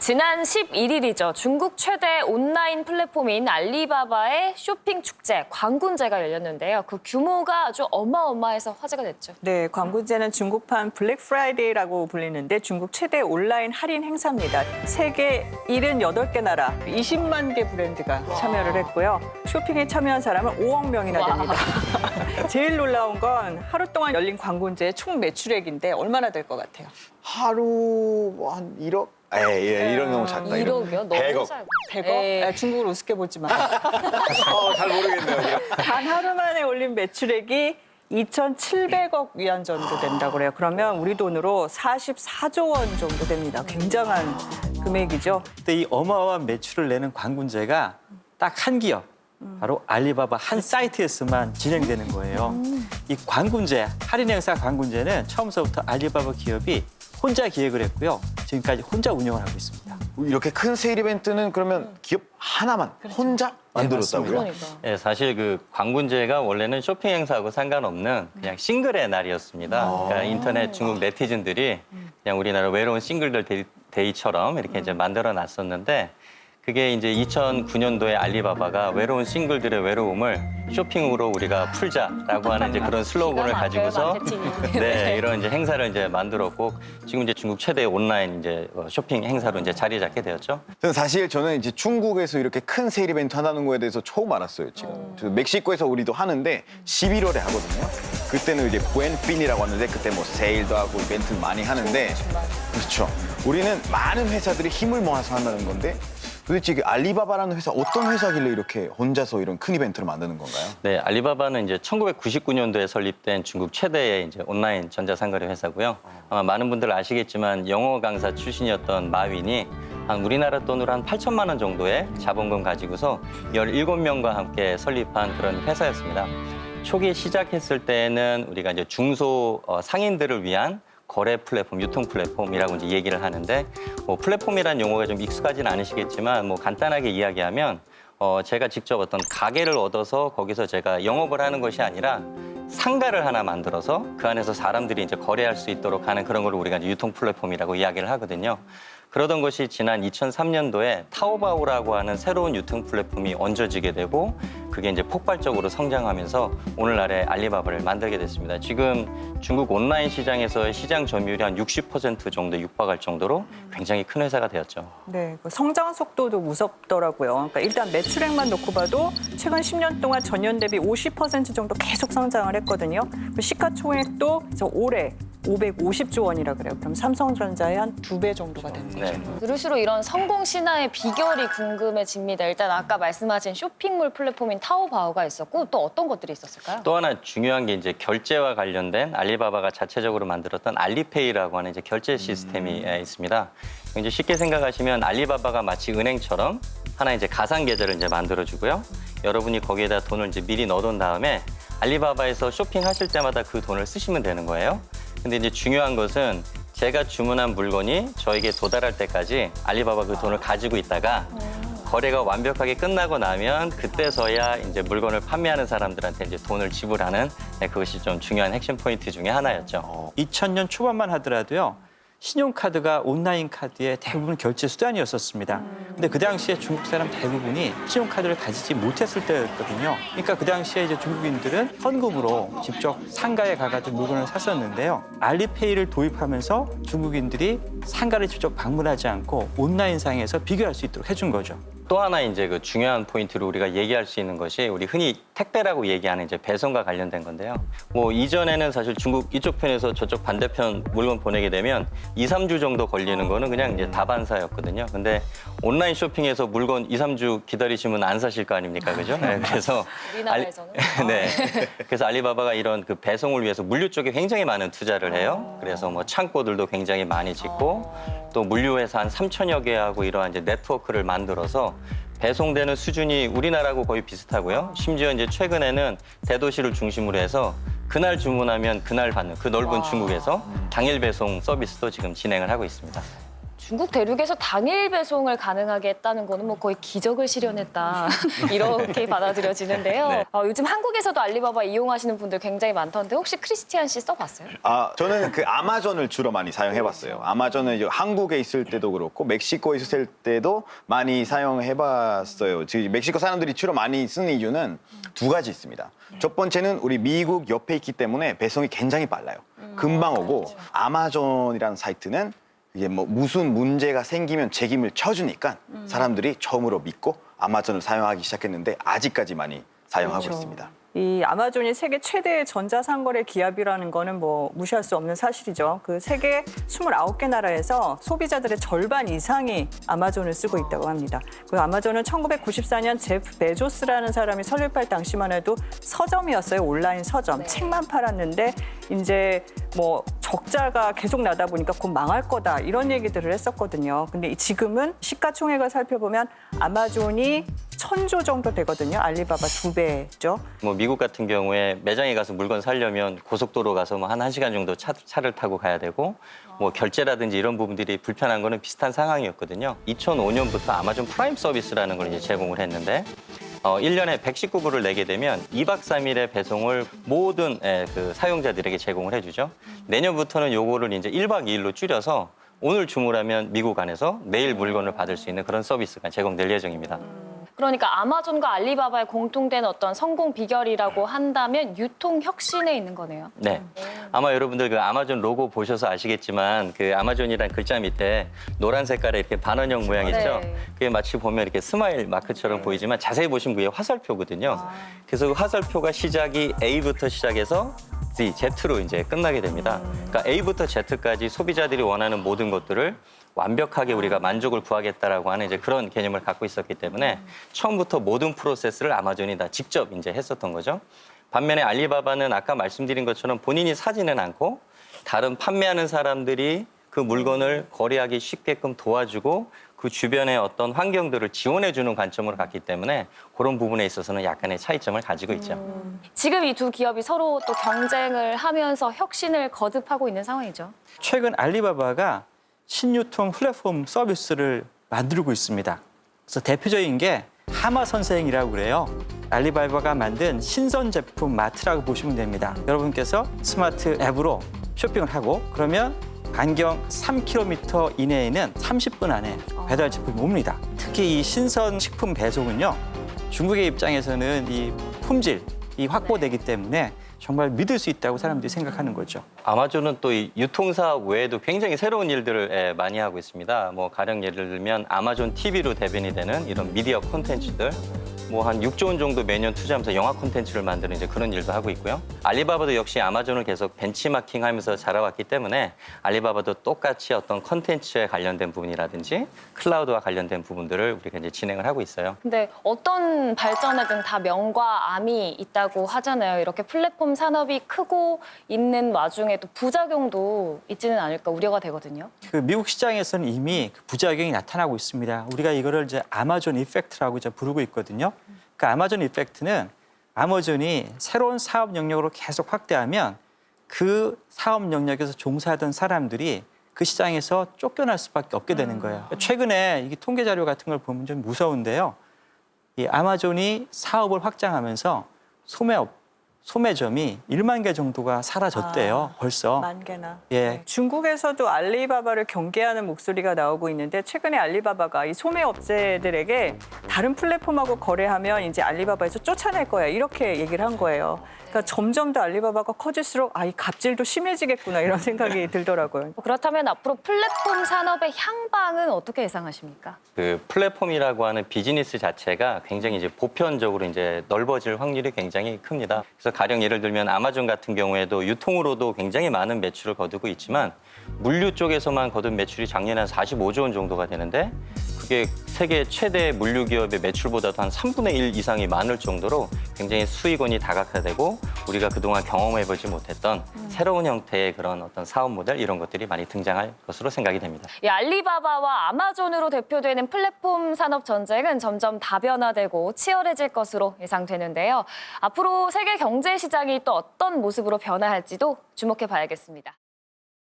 지난 11일이죠. 중국 최대 온라인 플랫폼인 알리바바의 쇼핑 축제 광군제가 열렸는데요. 그 규모가 아주 어마어마해서 화제가 됐죠. 네, 광고제는 중국판 블랙 프라이데이라고 불리는데 중국 최대 온라인 할인 행사입니다. 세계 78개 나라 20만 개 브랜드가 참여를 했고요. 쇼핑에 참여한 사람은 5억 명이나 와. 됩니다. 제일 놀라운 건 하루 동안 열린 광고제의 총 매출액인데 얼마나 될 것 같아요? 하루 뭐 한 1억? 에 예, 이런 너무 작다. 1억이요? 너무 100억. 짧고. 100억? 네. 아, 중국을 우습게 보지 마. 어, 잘 모르겠네요. 단 하루 만에 올린 매출액이 2,700억 위안 정도 된다고 그래요. 그러면 우리 돈으로 44조 원 정도 됩니다. 굉장한 금액이죠. 근데 이 어마어마한 매출을 내는 광군제가 딱 한 기업, 바로 알리바바 한 사이트에서만 진행되는 거예요. 이 광군제, 할인 행사 광군제는 처음서부터 알리바바 기업이 혼자 기획을 했고요. 지금까지 혼자 운영을 하고 있습니다. 이렇게 큰 세일 이벤트는 그러면 기업 하나만 혼자 만들었다고요? 그러니까. 예, 사실 그 광군제가 원래는 쇼핑 행사하고 상관없는 그냥 싱글의 날이었습니다. 그러니까 인터넷 중국 네티즌들이 그냥 우리나라 외로운 싱글들 데이, 데이처럼 이렇게 이제 만들어 놨었는데 그게 이제 2009년도에 알리바바가 외로운 싱글들의 외로움을 쇼핑으로 우리가 풀자라고 하는 이제 그런 슬로건을 가지고서 마케팅이. 네, 이런 이제 행사를 이제 만들었고 지금 이제 중국 최대 온라인 이제 어, 쇼핑 행사로 이제 자리 잡게 되었죠. 저는 사실 저는 이제 중국에서 이렇게 큰 세일 이벤트 한다는 거에 대해서 처음 알았어요, 지금. 저 멕시코에서 우리도 하는데 11월에 하거든요. 그때는 이제 부엔핀이라고 하는데 그때 뭐 세일도 하고 이벤트 많이 하는데 그렇죠. 우리는 많은 회사들이 힘을 모아서 한다는 건데 도대체 이게 알리바바라는 회사 어떤 회사길래 이렇게 혼자서 이런 큰 이벤트를 만드는 건가요? 네, 알리바바는 이제 1999년도에 설립된 중국 최대의 이제 온라인 전자상거래 회사고요. 아마 많은 분들 아시겠지만 영어 강사 출신이었던 마윈이 한 우리나라 돈으로 한 8천만 원 정도의 자본금 가지고서 17명과 함께 설립한 그런 회사였습니다. 초기 시작했을 때는 우리가 이제 중소 어, 상인들을 위한 거래 플랫폼, 유통 플랫폼이라고 이제 얘기를 하는데 뭐 플랫폼이란 용어가 좀 익숙하진 않으시겠지만 뭐 간단하게 이야기하면 어, 제가 직접 어떤 가게를 얻어서 거기서 제가 영업을 하는 것이 아니라 상가를 하나 만들어서 그 안에서 사람들이 이제 거래할 수 있도록 하는 그런 걸 우리가 유통 플랫폼이라고 이야기를 하거든요. 그러던 것이 지난 2003년도에 타오바오라고 하는 새로운 유통 플랫폼이 얹어지게 되고 그게 이제 폭발적으로 성장하면서 오늘날의 알리바바를 만들게 됐습니다. 지금 중국 온라인 시장에서의 시장 점유율이 한 60% 정도 육박할 정도로 굉장히 큰 회사가 되었죠. 네, 그 성장 속도도 무섭더라고요. 그러니까 일단 매출액만 놓고 봐도 최근 10년 동안 전년 대비 50% 정도 계속 성장을 했거든요. 그 시가총액도 올해 550조 원이라 그래요. 그럼 삼성전자의 한 두 배 정도가 되는 거죠. 네. 들을수록 이런 성공 신화의 비결이 궁금해집니다. 일단 아까 말씀하신 쇼핑몰 플랫폼인 타오바오가 있었고 또 어떤 것들이 있었을까요? 또 하나 중요한 게 이제 결제와 관련된 알리바바가 자체적으로 만들었던 알리페이라고 하는 이제 결제 시스템이 에, 있습니다. 이제 쉽게 생각하시면 알리바바가 마치 은행처럼 하나 이제 가상 계좌를 이제 만들어주고요. 여러분이 거기에다 돈을 이제 미리 넣어둔 다음에 알리바바에서 쇼핑하실 때마다 그 돈을 쓰시면 되는 거예요. 근데 이제 중요한 것은 제가 주문한 물건이 저에게 도달할 때까지 알리바바 그 돈을 가지고 있다가 거래가 완벽하게 끝나고 나면 그때서야 이제 물건을 판매하는 사람들한테 이제 돈을 지불하는 네, 그것이 좀 중요한 핵심 포인트 중에 하나였죠. 2000년 초반만 하더라도요. 신용카드가 온라인 카드의 대부분 결제 수단이었었습니다. 근데 그 당시에 중국 사람 대부분이 신용카드를 가지지 못했을 때였거든요. 그러니까 그 당시에 이제 중국인들은 현금으로 직접 상가에 가가지고 물건을 샀었는데요. 알리페이를 도입하면서 중국인들이 상가를 직접 방문하지 않고 온라인상에서 비교할 수 있도록 해준 거죠. 또 하나 이제 그 중요한 포인트로 우리가 얘기할 수 있는 것이 우리 흔히 택배라고 얘기하는 이제 배송과 관련된 건데요. 뭐 이전에는 사실 중국 이쪽 편에서 저쪽 반대편 물건 보내게 되면 2, 3주 정도 걸리는 거는 그냥 이제 다반사였거든요. 근데 온라인 쇼핑에서 물건 2, 3주 기다리시면 안 사실 거 아닙니까? 그죠? 네, 그래서 우리나라에서는? 네. 그래서 알리바바가 이런 그 배송을 위해서 물류 쪽에 굉장히 많은 투자를 해요. 그래서 뭐 창고들도 굉장히 많이 짓고 또 물류 회사 한 3천여 개하고 이러한 이제 네트워크를 만들어서 배송되는 수준이 우리나라하고 거의 비슷하고요. 심지어 이제 최근에는 대도시를 중심으로 해서 그날 주문하면 그날 받는 그 넓은 중국에서 당일 배송 서비스도 지금 진행을 하고 있습니다. 중국 대륙에서 당일 배송을 가능하게 했다는 거는 뭐 거의 기적을 실현했다 이렇게 받아들여지는데요. 네. 어, 요즘 한국에서도 알리바바 이용하시는 분들 굉장히 많던데 혹시 크리스티안 씨 써봤어요? 아, 저는 그 아마존을 주로 많이 사용해봤어요. 아마존은 이제 한국에 있을 때도 그렇고 멕시코에 있을 때도 많이 사용해봤어요. 지금 멕시코 사람들이 주로 많이 쓰는 이유는 두 가지 있습니다. 첫 번째는 우리 미국 옆에 있기 때문에 배송이 굉장히 빨라요. 금방 오고 아마존이라는 사이트는 이게 뭐 무슨 문제가 생기면 책임을 져주니까 사람들이 처음으로 믿고 아마존을 사용하기 시작했는데 아직까지 많이 사용하고 그렇죠. 있습니다. 이 아마존이 세계 최대 전자상거래 기업이라는 거는 뭐 무시할 수 없는 사실이죠. 그 세계 29개 나라에서 소비자들의 절반 이상이 아마존을 쓰고 있다고 합니다. 그 아마존은 1994년 제프 베조스라는 사람이 설립할 당시만 해도 서점이었어요. 온라인 서점. 책만 팔았는데 이제 뭐 적자가 계속 나다 보니까 곧 망할 거다 이런 얘기들을 했었거든요. 근데 지금은 시가총액을 살펴보면 아마존이 천조 정도 되거든요. 알리바바 두 배죠. 뭐 미국 같은 경우에 매장에 가서 물건 사려면 고속도로 가서 뭐 한 1시간 정도 차, 차를 타고 가야 되고 뭐 결제라든지 이런 부분들이 불편한 거는 비슷한 상황이었거든요. 2005년부터 아마존 프라임 서비스라는 걸 이제 제공을 했는데 어, 1년에 119불을 내게 되면 2박 3일의 배송을 모든 예, 그 사용자들에게 제공을 해주죠. 내년부터는 요거를 이제 1박 2일로 줄여서 오늘 주문하면 미국 안에서 내일 물건을 받을 수 있는 그런 서비스가 제공될 예정입니다. 그러니까 아마존과 알리바바의 공통된 어떤 성공 비결이라고 한다면 유통 혁신에 있는 거네요. 네. 아마 여러분들 그 아마존 로고 보셔서 아시겠지만 그 아마존이란 글자 밑에 노란 색깔의 이렇게 반원형 모양 있죠? 네. 그게 마치 보면 이렇게 스마일 마크처럼 보이지만 자세히 보시면 그게 화살표거든요. 그래서 그 화살표가 시작이 A부터 시작해서 Z, Z로 이제 끝나게 됩니다. 그러니까 A부터 Z까지 소비자들이 원하는 모든 것들을 완벽하게 우리가 만족을 구하겠다라고 하는 이제 그런 개념을 갖고 있었기 때문에 처음부터 모든 프로세스를 아마존이 다 직접 이제 했었던 거죠. 반면에 알리바바는 아까 말씀드린 것처럼 본인이 사지는 않고 다른 판매하는 사람들이 그 물건을 거래하기 쉽게끔 도와주고 그 주변의 어떤 환경들을 지원해주는 관점으로 갔기 때문에 그런 부분에 있어서는 약간의 차이점을 가지고 있죠. 지금 이 두 기업이 서로 또 경쟁을 하면서 혁신을 거듭하고 있는 상황이죠. 최근 알리바바가 신유통 플랫폼 서비스를 만들고 있습니다. 그래서 대표적인 게 하마 선생이라고 그래요. 알리바바가 만든 신선 제품 마트라고 보시면 됩니다. 여러분께서 스마트 앱으로 쇼핑을 하고 그러면 반경 3km 이내에는 30분 안에 배달 제품이 옵니다. 특히 이 신선 식품 배송은요. 중국의 입장에서는 이 품질 이 확보되기 때문에 정말 믿을 수 있다고 사람들이 생각하는 거죠. 아마존은 또 이 유통사업 외에도 굉장히 새로운 일들을 예, 많이 하고 있습니다. 뭐 가령 예를 들면 아마존 TV로 대변이 되는 이런 미디어 콘텐츠들 뭐 한 6조 원 정도 매년 투자하면서 영화 콘텐츠를 만드는 이제 그런 일도 하고 있고요. 알리바바도 역시 아마존을 계속 벤치마킹하면서 자라왔기 때문에 알리바바도 똑같이 어떤 콘텐츠에 관련된 부분이라든지 클라우드와 관련된 부분들을 우리가 이제 진행을 하고 있어요. 근데 어떤 발전에든 다 명과 암이 있다고 하잖아요. 이렇게 플랫폼 산업이 크고 있는 와중에 또 부작용도 있지는 않을까 우려가 되거든요. 그 미국 시장에서는 이미 그 부작용이 나타나고 있습니다. 우리가 이거를 이제 아마존 이펙트라고 이제 부르고 있거든요. 그 아마존 이펙트는 아마존이 새로운 사업 영역으로 계속 확대하면 그 사업 영역에서 종사하던 사람들이 그 시장에서 쫓겨날 수밖에 없게 되는 거예요. 최근에 이게 통계 자료 같은 걸 보면 좀 무서운데요. 이 아마존이 사업을 확장하면서 소매업, 소매점이 1만 개 정도가 사라졌대요. 벌써. 만 개나. 예. 중국에서도 알리바바를 경계하는 목소리가 나오고 있는데 최근에 알리바바가 이 소매 업체들에게 다른 플랫폼하고 거래하면 이제 알리바바에서 쫓아낼 거야 이렇게 얘기를 한 거예요. 그러니까 점점 더 알리바바가 커질수록 아 이 갑질도 심해지겠구나 이런 생각이 들더라고요. 그렇다면 앞으로 플랫폼 산업의 향방은 어떻게 예상하십니까? 그 플랫폼이라고 하는 비즈니스 자체가 굉장히 이제 보편적으로 이제 넓어질 확률이 굉장히 큽니다. 그래서 가령 예를 들면 아마존 같은 경우에도 유통으로도 굉장히 많은 매출을 거두고 있지만 물류 쪽에서만 거둔 매출이 작년에 한 45조 원 정도가 되는데 그게 세계 최대 물류 기업의 매출보다도 한 3분의 1 이상이 많을 정도로 굉장히 수익원이 다각화되고 우리가 그동안 경험해보지 못했던 새로운 형태의 그런 어떤 사업 모델 이런 것들이 많이 등장할 것으로 생각이 됩니다. 이 알리바바와 아마존으로 대표되는 플랫폼 산업 전쟁은 점점 다변화되고 치열해질 것으로 예상되는데요. 앞으로 세계 경제 시장이 또 어떤 모습으로 변화할지도 주목해 봐야겠습니다.